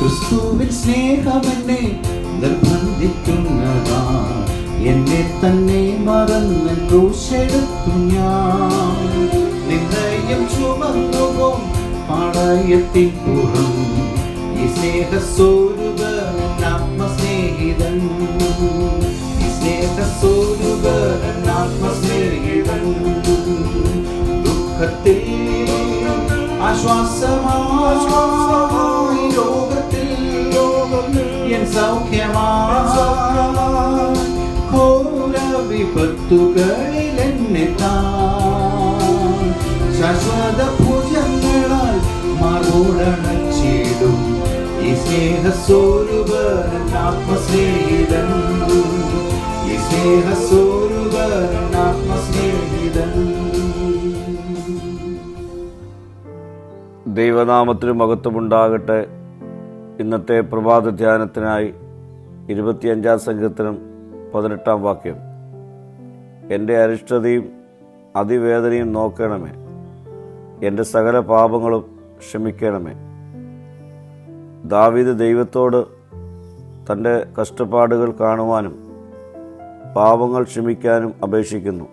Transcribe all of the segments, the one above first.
ക്രിസ്തുവിൻ സ്നേഹമെന്നെ നിർബന്ധിക്കുന്നതാ. എന്നെ തന്നെ മറന്ന് ക്രൂശെടുത്തു ഞാൻ. നിന്നയും ചുമന്നുപോം പുറം. ഈ സ്നേഹസ്വരൂപൻ ആത്മസ്നേഹിതൻ. ഈ സ്നേഹസ്വരൂപൻ ആത്മസ്നേഹിതൻ. ദുഃഖത്തിൽ ആശ്വാസമായി എൻ സൗഖ്യമായി ഘോര വിപത്തുകളിൽ എന്നെ ശാശ്വത ഭുജങ്ങളാൽ മറുടണച്ചിടും. ഈ സ്നേഹസ്വരൂപൻ ആത്മസ്നേഹിതൻ ഈ സ്നേഹസ്വരൂപൻ ആത്മസ്നേഹിതൻ ദൈവനാമത്തിന് മഹത്വമുണ്ടാകട്ടെ. ഇന്നത്തെ പ്രഭാത ധ്യാനത്തിനായി ഇരുപത്തിയഞ്ചാം സംഘത്തിനും പതിനെട്ടാം വാക്യം. എന്റെ അരിഷ്ടതയും അതിവേദനയും നോക്കണമേ. എന്റെ സകല പാപങ്ങളും ക്ഷമിക്കണമേ. ദാവീദ് ദൈവത്തോട് തന്റെ കഷ്ടപ്പാടുകൾ കാണുവാനും പാപങ്ങൾ ക്ഷമിക്കാനും അപേക്ഷിക്കുന്നു.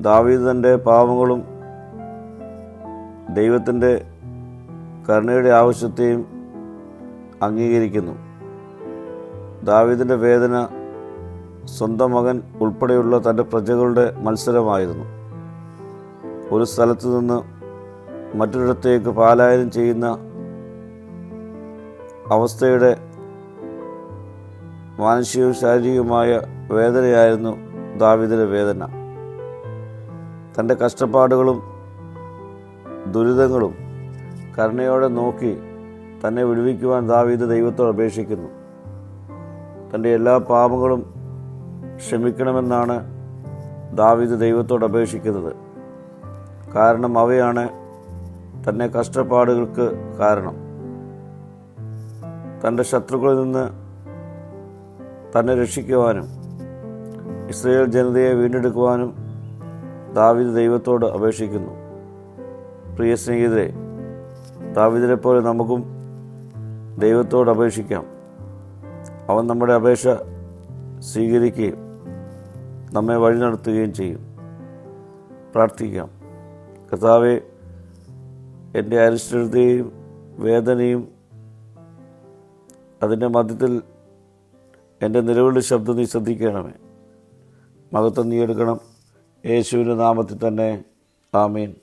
ദാവീദ് തന്റെ പാപങ്ങളും ദൈവത്തിന്റെ കരുണയുടെ ആവശ്യത്തെയും അംഗീകരിക്കുന്നു. ദാവീദിന്റെ വേദന സ്വന്തം മകൻ ഉൾപ്പെടെയുള്ള തന്റെ പ്രജകളുടെ മത്സരമായിരുന്നു. ഒരു സ്ഥലത്ത് നിന്ന് മറ്റൊരിടത്തേക്ക് പാലായനം ചെയ്യുന്ന അവസ്ഥയുടെ മാനസികവും ശാരീരികവുമായ വേദനയായിരുന്നു ദാവിദിന്റെ വേദന. തന്റെ കഷ്ടപ്പാടുകളും ദുരിതങ്ങളും കരുണയോടെ നോക്കി തന്നെ വിടുവിക്കുവാൻ ദാവീദ് ദൈവത്തോട് അപേക്ഷിക്കുന്നു. തന്റെ എല്ലാ പാപങ്ങളും ക്ഷമിക്കണമെന്നാണ് ദാവീദ് ദൈവത്തോട് അപേക്ഷിക്കുന്നത്. കാരണം അവയാണ് തന്നെ കഷ്ടപ്പാടുകൾക്ക് കാരണം. തന്റെ ശത്രുക്കളിൽ നിന്ന് തന്നെ രക്ഷിക്കുവാനും ഇസ്രയേൽ ജനതയെ വീണ്ടെടുക്കുവാനും ദാവിദ് ദൈവത്തോട് അപേക്ഷിക്കുന്നു. പ്രിയ സ്നേഹിതരെ ദാവിദിനെ പോലെ നമുക്കും ദൈവത്തോട് അപേക്ഷിക്കാം. അവൻ നമ്മുടെ അപേക്ഷ സ്വീകരിക്കുകയും നമ്മെ വഴി നടത്തുകയും ചെയ്യും. പ്രാർത്ഥിക്കാം. കർത്താവെ എന്റെ അരിഷ്ടതയും വേദനയും അതിന്റെ മധ്യത്തിൽ എന്റെ നിലവിളി ശബ്ദം നീ ശ്രദ്ധിക്കണമേ. മകത്വം നീ എടുക്കണം. യേശുവിന്റെ നാമത്തിൽ തന്നെ. ആമീൻ.